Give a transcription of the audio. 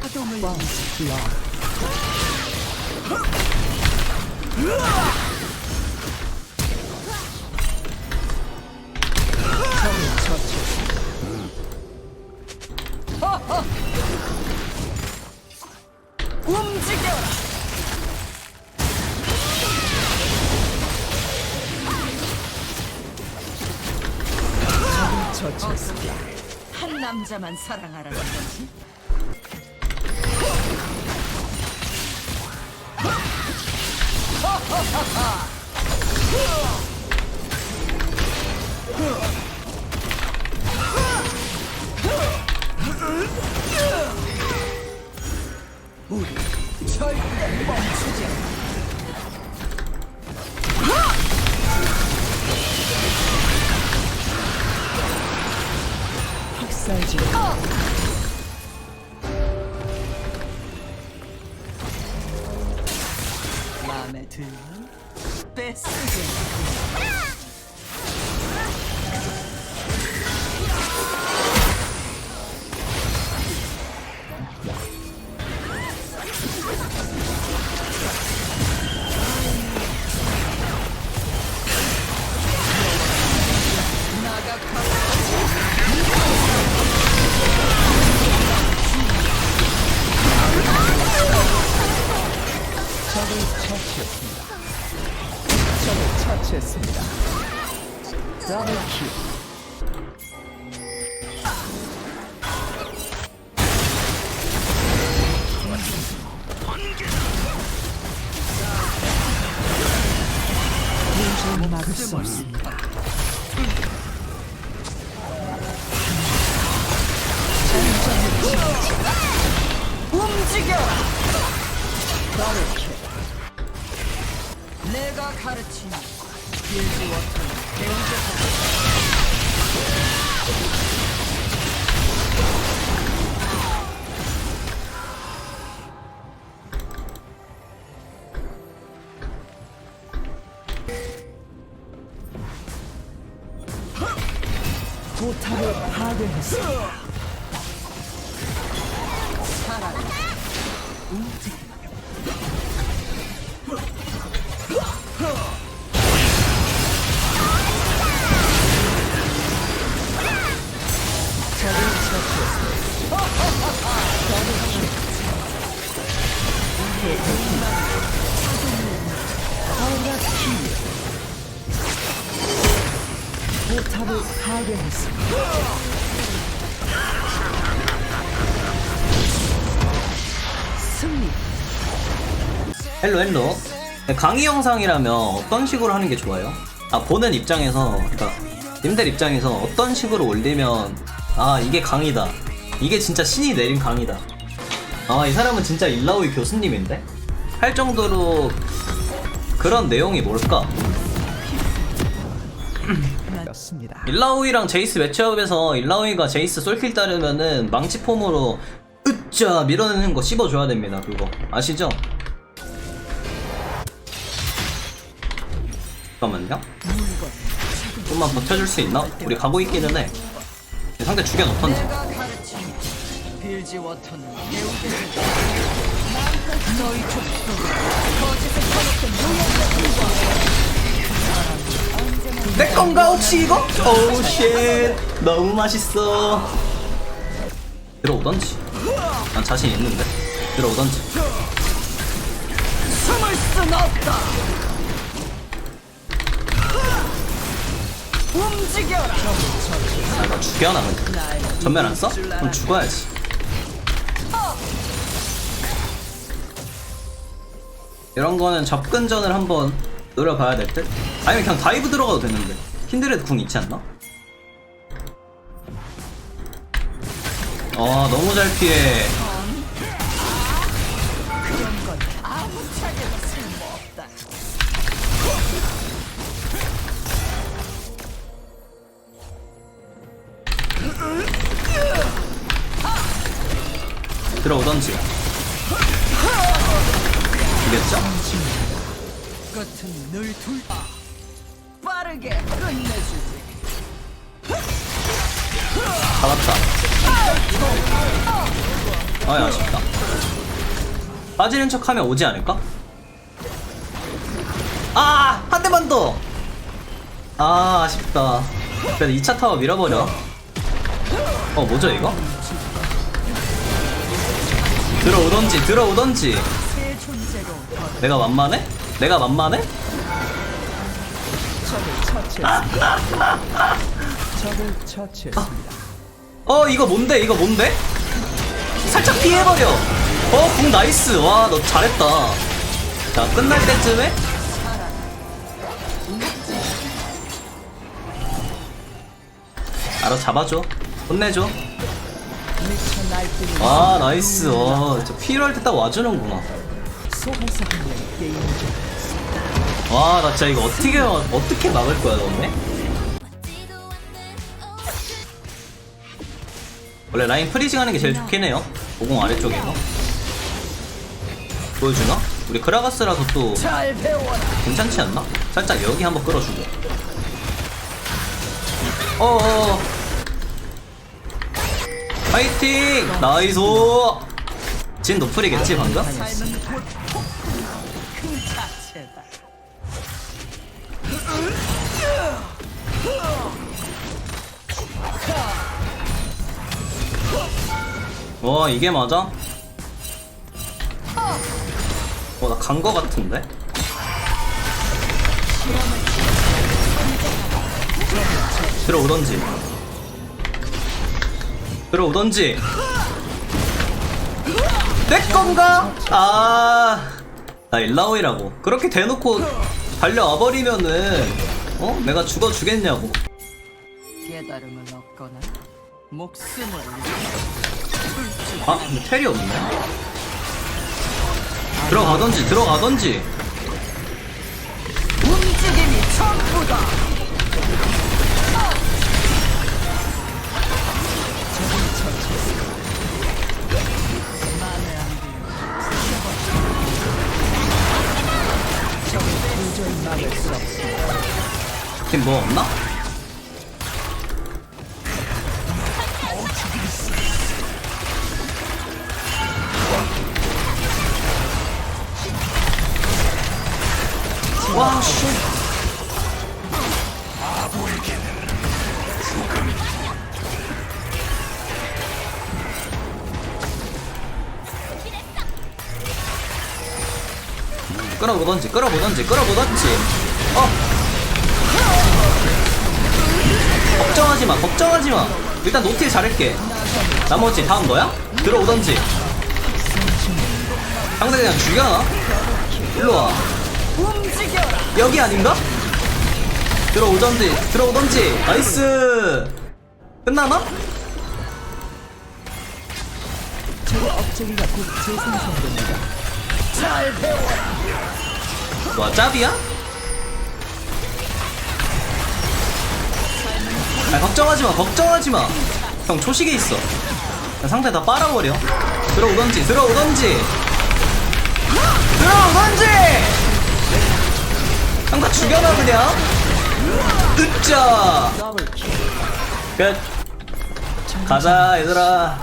파동 한 남자만 사랑하라는 거지. 우리 절대 멈추지 마음에 들면 뺏으게. 더블 킬. 움직여라. 내가 가르친 빌 포탑을 파괴했습니다. 살아라. 적을 포탑을 파괴했습니다. 승리. 헬로 헬로 네, 강의 영상이라면 어떤 식으로 하는 게 좋아요? 아 보는 입장에서 그러니까 님들 입장에서 어떤 식으로 올리면 아 이게 강의다 이게 진짜 신이 내린 강의다 아 이 사람은 진짜 일라오이 교수님인데? 할 정도로 그런 내용이 뭘까? 였습니다. 일라오이랑 제이스 매치업에서 일라오이가 제이스 솔킬 따르면은 망치 폼으로 으짜 밀어내는 거 씹어줘야 됩니다 그거 아시죠? 잠깐만요 좀만 버텨줄 수 있나? 우리 가고 있기는 해 상대 죽여놓던지 내 건가 혹시 이거? 오우 쉣 너무 맛있어 들어오던지 난 자신 있는데 들어오던지 숨을 순 없다. 움직여라. 아, 나 죽여나 그냥 전면 안 써? 그럼 죽어야지 이런 거는 접근전을 한번 노려봐야 될 듯? 아니면 그냥 다이브 들어가도 되는데 킨드레드 궁 있지 않나? 아 너무 잘 피해. 들어오던지 이겼죠? 끝은 늘 둘. 빠르게 끝내주지. 잡았다 아야 아쉽다 빠지는 척 하면 오지 않을까? 아! 한 대만 더! 아 아쉽다 그래도 2차 타워 밀어버려 어 뭐죠 이거? 들어오던지 들어오던지 내가 만만해? 내가 만만해? 어 이거 뭔데? 이거 뭔데? 살짝 피해버려. 어궁 나이스. 와 너 잘했다. 자 끝날 때쯤에? 알아 잡아줘. 혼내줘. 아 나이스. 와저 필요할 때 딱 와주는구나 와 나 진짜 이거 어떻게 어떻게 막을 거야 너네 원래 라인 프리징 하는 게 제일 좋긴 해요 오공 아래쪽에서 보여주나? 우리 크라가스라서 또. 괜찮지 않나? 살짝 여기 한번 끌어주고 어어 파이팅! 나이스 진 노플이겠지 방금? 와 이게 맞아? 어나 간 거 같은데? 들어오던지 들어오던지 내 건가? 아, 나 일라오이라고. 그렇게 대놓고 달려와 버리면은 어? 내가 죽어 주겠냐고. 깨달음을 얻거나 목숨을 아, 근데 텔이 없네. 들어가던지, 들어가던지. 움직임이 전부다. 팀뭐 없나? 와, 씨. 끌어보던지, 끌어보던지, 끌어보던지. 어, 걱정하지 마, 걱정하지 마. 일단 노틸 잘할게. 나머지 다음 너야? 들어오던지. 상대 그냥 죽여. 일로 와. 여기 아닌가? 들어오던지, 들어오던지. 나이스. 끝나나? 와, 짭이야? 아, 걱정하지 마, 걱정하지 마. 형 초식에 있어. 상대 다 빨아버려. 들어오던지, 들어오던지. 들어오던지! 형다 죽여놔, 그냥. 으짜! 끝. 가자, 얘들아.